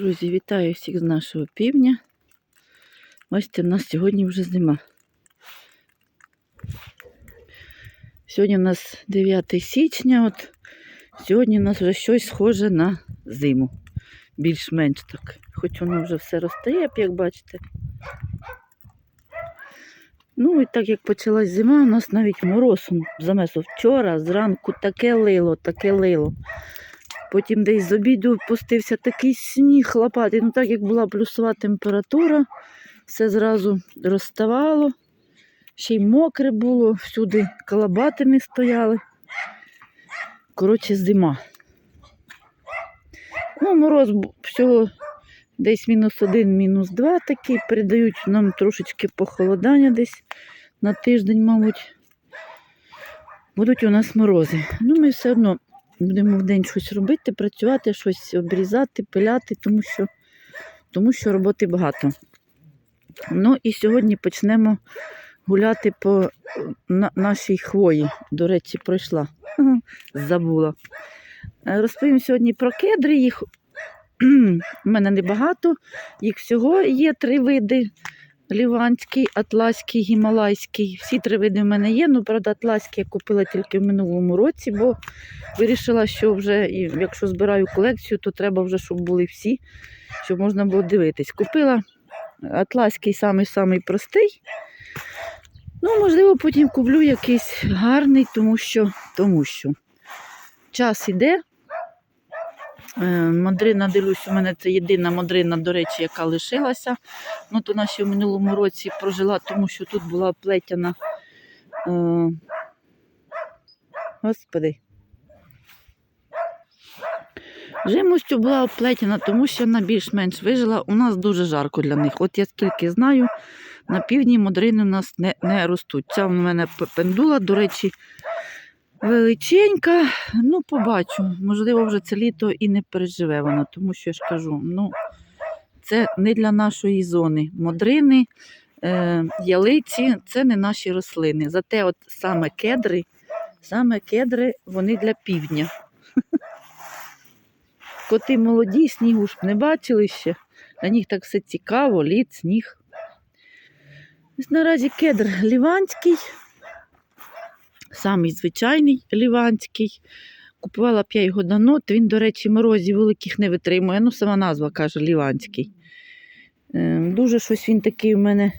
Друзі, вітаю всіх з нашого півдня. Бачите, в нас сьогодні вже зима. Сьогодні у нас 9 січня, от сьогодні у нас вже щось схоже на зиму. Більш-менш так. Хоч воно вже все розтає, як бачите. Ну і так як почалась зима, у нас навіть мороз замесив вчора, зранку таке лило, таке лило. Потім десь з обіду пустився такий сніг лопатий. Ну так як була плюсова температура, все зразу розставало. Ще й мокре було, всюди калабатини стояли. Коротше, зима. Ну, мороз всього десь мінус один, мінус два такий. Передають нам трошечки похолодання десь на тиждень, мабуть. Будуть у нас морози. Ну, ми все одно будемо в день щось робити, працювати, щось обрізати, пиляти, тому що, тому що роботи багато. Ну і сьогодні почнемо гуляти по на, нашій хвої. До речі, пройшла. Забула. Е, Розповім сьогодні про кедри. Їх у мене небагато. Їх всього є три види. Ліванський, атласький, гімалайський. Всі три види в мене є. Ну, правда, атласький я купила тільки в минулому році, бо вирішила, що вже, якщо збираю колекцію, то треба вже, щоб були всі, щоб можна було дивитись. Купила атласький самий-самий простий. Ну, можливо, потім куплю якийсь гарний, тому що, тому що час іде. Е, Мадрина, дивлюсь, у мене це єдина мадрина, до речі, яка лишилася. Ну, то ще в минулому році прожила, тому що тут була плетяна. Е, Господи. Жимостю була оплетена, тому що вона більш-менш вижила. У нас дуже жарко для них. От я скільки знаю, на півдні модрини у нас не, не ростуть. Ця в мене пендула, до речі, величенька. Ну, побачу. Можливо, вже це літо і не переживе вона, тому що я ж кажу, ну, це не для нашої зони. Модрини, е, ялиці це не наші рослини. Зате от саме кедри, саме кедри вони для півдня. Коти молоді, снігу ж не бачили ще. На них так все цікаво, лід, сніг. Ось наразі кедр ліванський, самий звичайний ліванський. Купувала б я його давно, то він, до речі, морозів великих не витримує. Ну, сама назва каже ліванський. Е, Дуже щось він такий у мене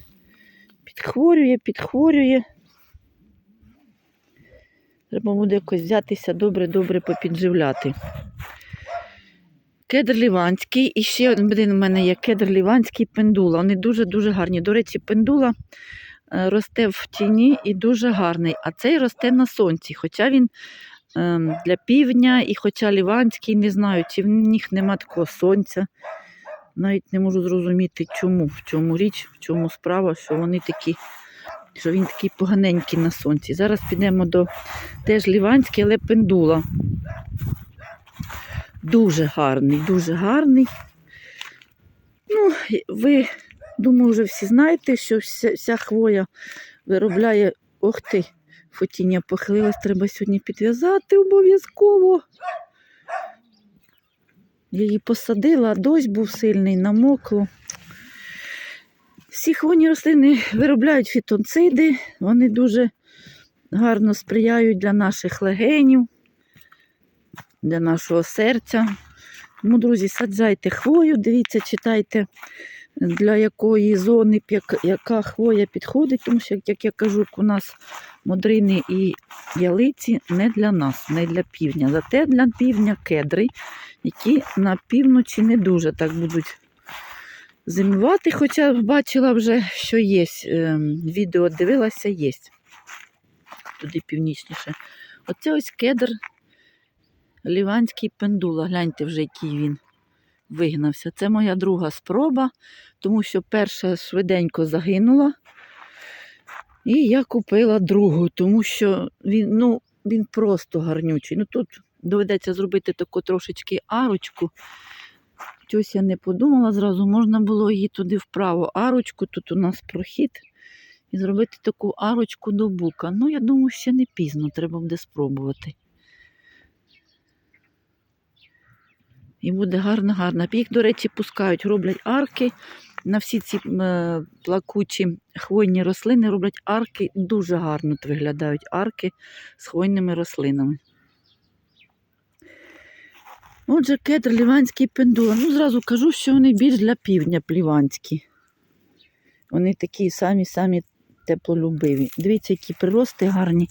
підхворює, підхворює. Треба буде якось взятися добре-добре попідживляти. Кедр ліванський. І ще один у мене є кедр ліванський пендула. Вони дуже-дуже гарні. До речі, пендула росте в тіні і дуже гарний. А цей росте на сонці. Хоча він ем, для півдня, і хоча ліванський, не знаю, чи в них нема такого сонця. Навіть не можу зрозуміти, чому, в чому річ, в чому справа, що вони такі, що він такий поганенький на сонці. Зараз підемо до теж ліванський, але пендула. Дуже гарний, дуже гарний. Ну, ви, думаю, вже всі знаєте, що вся, вся хвоя виробляє. Ох ти, фотіння похилилась, треба сьогодні підв'язати обов'язково. Її посадила, дощ був сильний, намокло. Всі хвойні рослини виробляють фітонциди, вони дуже гарно сприяють для наших легенів для нашого серця. Тому, друзі, саджайте хвою, дивіться, читайте, для якої зони яка хвоя підходить, тому що, як я кажу, у нас модрини і ялиці не для нас, не для півдня. Зате для півдня кедри, які на півночі не дуже так будуть зимувати. Хоча бачила вже, що є. ем, Відео дивилася, є. Туди північніше. Оце ось кедр Ліванський пендула. Гляньте вже, який він вигнався. Це моя друга спроба, тому що перша швиденько загинула. І я купила другу, тому що він, ну, він просто гарнючий. Ну, тут доведеться зробити таку трошечки арочку. Щось я не подумала зразу, можна було її туди вправо арочку, тут у нас прохід. І зробити таку арочку до бука. Ну, я думаю, ще не пізно, треба буде спробувати. І буде гарно-гарно. Їх, до речі, пускають, роблять арки. На всі ці е, плакучі хвойні рослини роблять арки. Дуже гарно виглядають арки з хвойними рослинами. Отже, кедр ліванський пендула. Ну, зразу кажу, що вони більш для півдня пліванські. Вони такі самі-самі теплолюбиві. Дивіться, які прирости гарні.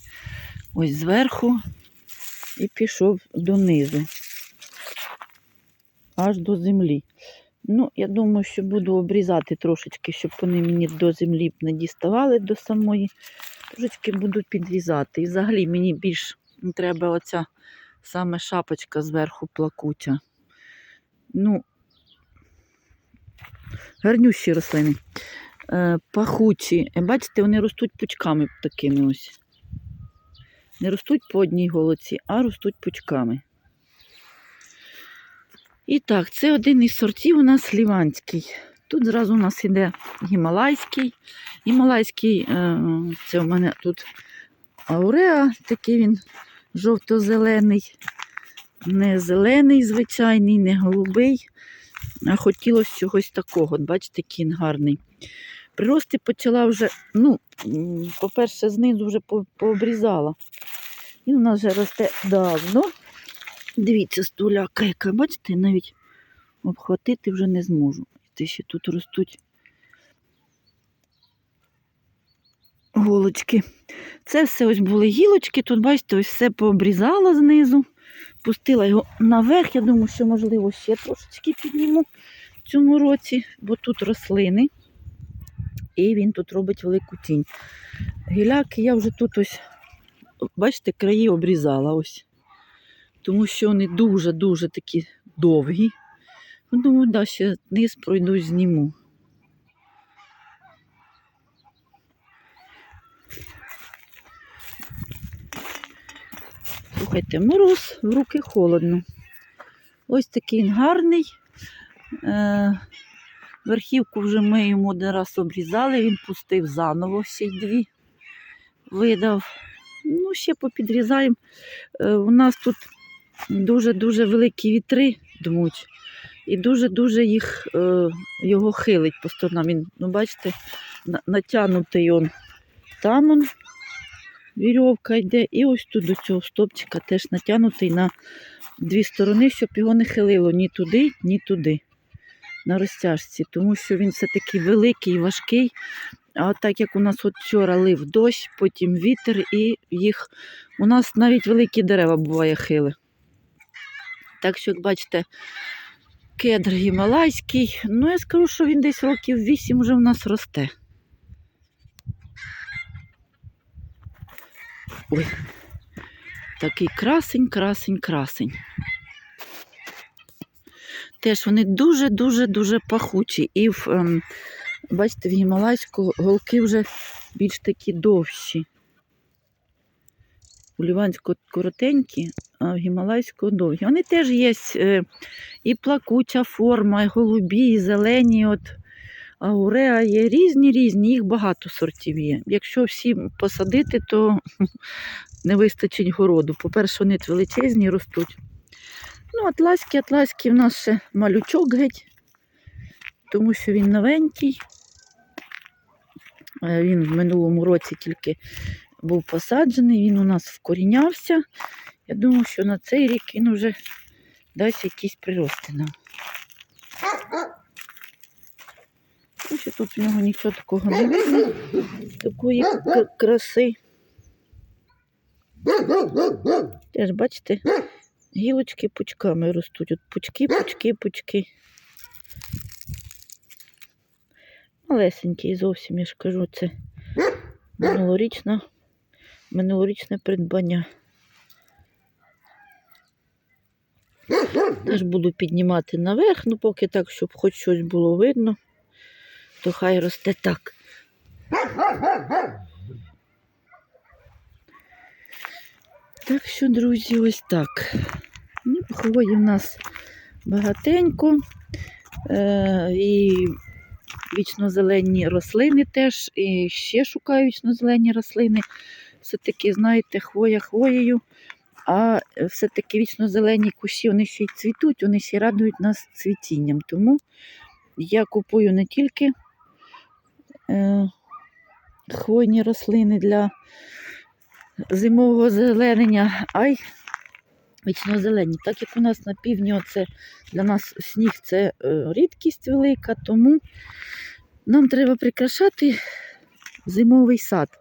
Ось зверху і пішов донизу, аж до землі. Ну, я думаю, що буду обрізати трошечки, щоб вони мені до землі не діставали до самої. Трошечки буду підрізати. І взагалі мені більш треба оця саме шапочка зверху плакуча. Ну, гарнющі рослини. Е, пахучі. Е, Бачите, вони ростуть пучками такими ось. Не ростуть по одній голоці, а ростуть пучками. І так, це один із сортів у нас ліванський. Тут зразу у нас іде гімалайський. Гімалайський, е, це у мене тут ауреа, такий він жовто-зелений. Не зелений, звичайний, не голубий. А хотілося чогось такого. Бачите, який він гарний. Прирости почала вже, ну, по-перше, знизу вже пообрізала. Він у нас вже росте давно. Дивіться, стуляка, яка, бачите, навіть обхватити вже не зможу. Те ще тут ростуть голочки. Це все ось були гілочки. Тут, бачите, ось все пообрізала знизу. Пустила його наверх. Я думаю, що, можливо, ще трошечки підніму в цьому році, бо тут рослини. І він тут робить велику тінь. Гіляки я вже тут ось, бачите, краї обрізала ось. Тому що вони дуже-дуже такі довгі. Ну, Думаю, да, ще низ пройду, зніму. Слухайте, мороз, в руки холодно. Ось такий гарний. Е, верхівку вже ми йому один раз обрізали, він пустив заново всі дві, видав. Ну, ще попідрізаємо. Е, у нас тут дуже-дуже великі вітри дмуть. І дуже-дуже їх, е, його хилить по сторонам. Він, ну, бачите, натягнутий он там он, вірьовка йде, і ось тут до цього стопчика теж натягнутий на дві сторони, щоб його не хилило ні туди, ні туди. На розтяжці, тому що він все-таки великий, важкий. А так як у нас от вчора лив дощ, потім вітер, і їх у нас навіть великі дерева буває хили. Так що, як бачите, кедр гімалайський. Ну, я скажу, що він десь років 8 вже в нас росте. Ой, такий красень, красень, красень. Теж вони дуже-дуже-дуже пахучі. І в, ем, бачите, в гімалайську голки вже більш такі довші. У ліванського коротенькі, а в гімалайського довгі. Вони теж є е, і плакуча форма, і голубі, і зелені. От ауреа є різні різні, їх багато сортів є. Якщо всі посадити, то не вистачить городу. По-перше, вони величезні ростуть. Ну, атласький, атласький в нас ще малючок геть, тому що він новенький. Е, Він в минулому році тільки був посаджений, він у нас вкорінявся. Я думаю, що на цей рік він вже дасть якісь прирости нам. Ну, що тут в нього нічого такого не видно, такої краси. Теж, бачите, гілочки пучками ростуть. От пучки, пучки, пучки. Малесенький зовсім, я ж кажу, це минулорічна, минулорічне придбання. Теж буду піднімати наверх, ну поки так, щоб хоч щось було видно, то хай росте так. Так що, друзі, ось так. Ну, хвої в нас багатенько. Е, і вічно-зелені рослини теж, і ще шукаю вічно-зелені рослини. Все-таки, знаєте, хвоя хвоєю. А е, все-таки вічно зелені кущі, вони ще й цвітуть, вони ще й радують нас цвітінням. Тому я купую не тільки е, хвойні рослини для зимового зеленення, а й вічно-зелені. Так як у нас на півдні оце для нас сніг це е, рідкість велика, тому нам треба прикрашати зимовий сад.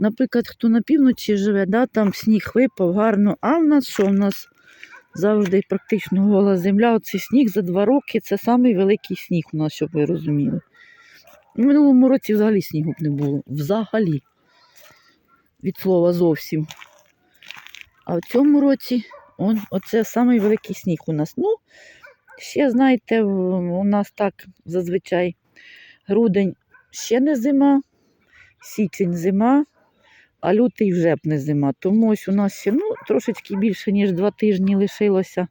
Наприклад, хто на півночі живе, да, там сніг випав гарно, а в нас що? В нас завжди практично гола земля. Оцей сніг за два роки це самий великий сніг у нас, щоб ви розуміли. У минулому році взагалі снігу б не було. Взагалі. Від слова зовсім. А в цьому році он, оце самий сніг у нас. Ну, ще, знаєте, у нас так зазвичай грудень ще не зима, січень зима, а лютий вже б не зима. Тому ось у нас ще ну, трошечки більше, ніж два тижні лишилося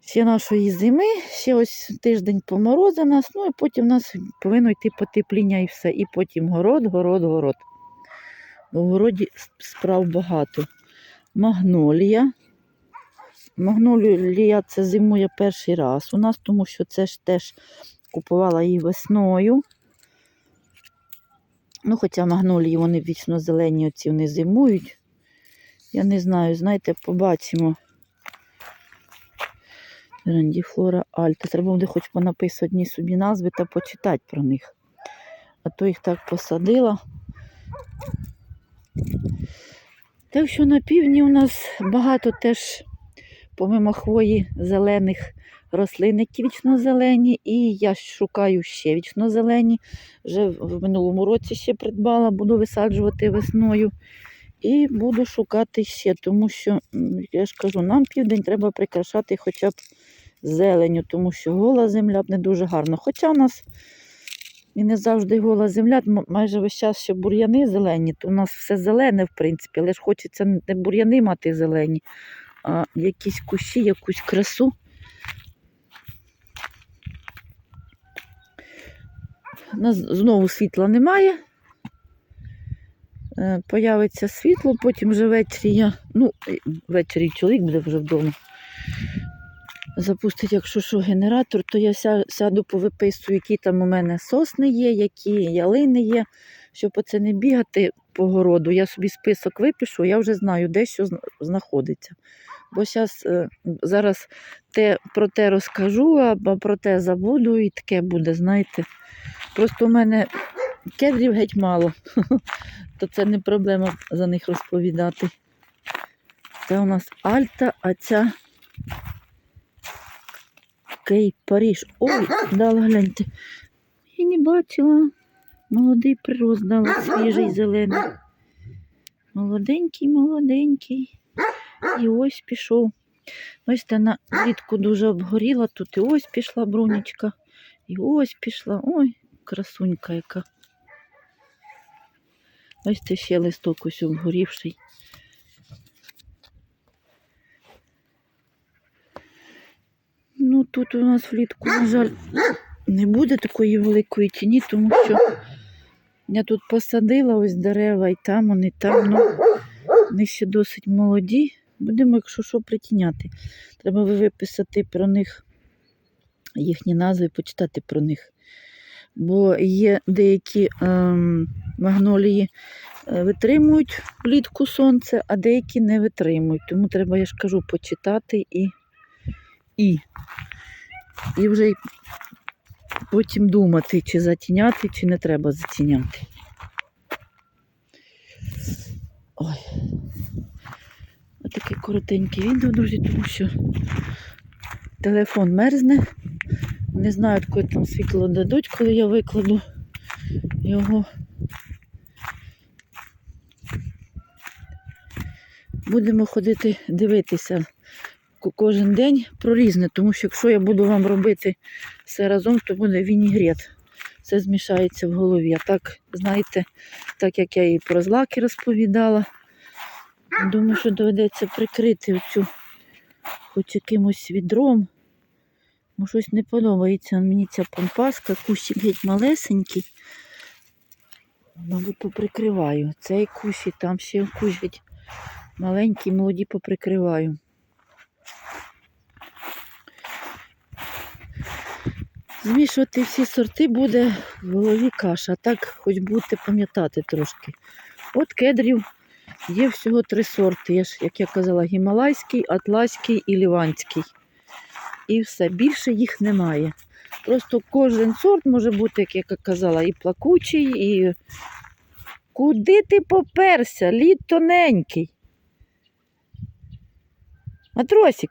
ще нашої зими. Ще ось тиждень поморози нас, ну і потім у нас повинно йти потепління і все. І потім город, город, город. В городі справ багато. Магнолія. Магнолія це зимує перший раз у нас, тому що це ж теж купувала її весною. Ну, хоча магнолії вони вічно зелені, оці вони зимують. Я не знаю, знаєте, побачимо. Рандіфлора Альта. Треба буде хоч понаписати собі назви та почитати про них. А то їх так посадила. Так що на півдні у нас багато теж, помимо хвої, зелених рослин, які вічно-зелені. І я шукаю ще вічно-зелені. Вже в минулому році ще придбала, буду висаджувати весною. І буду шукати ще, тому що, я ж кажу, нам південь треба прикрашати хоча б зеленю, тому що гола земля б не дуже гарно. Хоча у нас і не завжди гола земля, майже весь час ще бур'яни зелені, то у нас все зелене, в принципі, але ж хочеться не бур'яни мати зелені, а якісь кущі, якусь красу. Нас знову світла немає. Е, Появиться світло, потім вже ввечері я, ну, е, ввечері чоловік буде вже вдома. Запустить, якщо що, генератор, то я ся- сяду повиписую, які там у мене сосни є, які ялини є, щоб оце не бігати по городу. Я собі список випишу, я вже знаю, де що знаходиться. Бо щас, е, зараз те, про те розкажу, або про те забуду, і таке буде, знаєте. Просто у мене кедрів геть мало, то це не проблема за них розповідати. Це у нас Альта, а ця Кей Паріж. Ой, дала гляньте. Я не бачила. Молодий прирост дала, свіжий зелений. Молоденький, молоденький. І ось пішов. Ось вона влітку дуже обгоріла, тут і ось пішла брунечка, і ось пішла. Ой, красунька яка. Ось це ще листок ось обгорівший. Ну, тут у нас влітку, на жаль, не буде такої великої тіні, тому що я тут посадила ось дерева і там, вони там, ну, вони ще досить молоді. Будемо, якщо що, притіняти. Треба виписати про них їхні назви, почитати про них. Бо є деякі ем, магнолії е, витримують влітку сонце, а деякі не витримують. Тому треба, я ж кажу, почитати і, і, і вже потім думати, чи затіняти, чи не треба затіняти. Ой. Отаке коротеньке відео, друзі, тому що телефон мерзне. Не знаю, коли там світло дадуть, коли я викладу його. Будемо ходити дивитися кожен день про різне, тому що якщо я буду вам робити все разом, то буде вінігрет. Все змішається в голові. А так, знаєте, так як я і про злаки розповідала, думаю, що доведеться прикрити оцю хоч якимось відром. Бо щось не подобається мені ця помпаска, кущик геть малесенький. Мабуть, поприкриваю. Цей кущ і там ще кущ Маленькі, молоді поприкриваю. Змішувати всі сорти буде в голові каша. Так хоч будете пам'ятати трошки. От кедрів є всього три сорти. Я ж, як я казала, гімалайський, атласький і ліванський. І все, більше їх немає. Просто кожен сорт може бути, як я казала, і плакучий, і. Куди ти поперся? Лід тоненький. Матросик.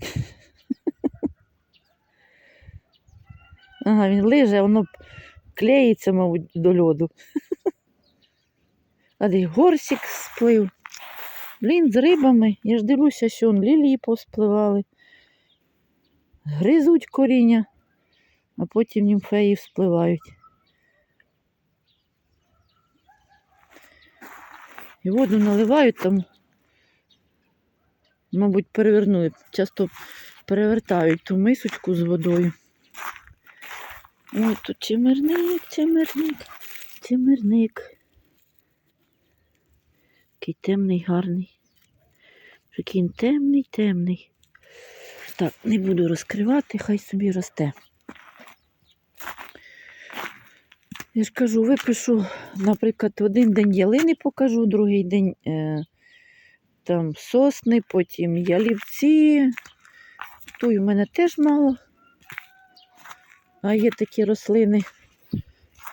Ага, він лиже, воно клеїться, мабуть, до льоду. А де горсик сплив. Блін, з рибами. Я ж дивлюся, що он лілії повспливали. Гризуть коріння, а потім німфеї вспливають. І воду наливають там, мабуть, перевернули. Часто перевертають ту мисочку з водою. Ой, тут чимирник, чимирник, чимирник. Який темний, гарний. Він темний, темний. Так, не буду розкривати, хай собі росте. Я ж кажу, випишу, наприклад, один день ялини покажу, другий день е, там сосни, потім ялівці. Туй у мене теж мало. А є такі рослини,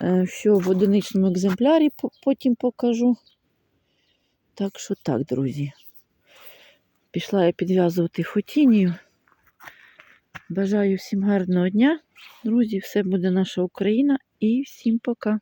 е, що в одиничному екземплярі потім покажу. Так що так, друзі. Пішла я підв'язувати фотінію. Бажаю всім гарного дня. Друзі, все буде наша Україна і всім пока.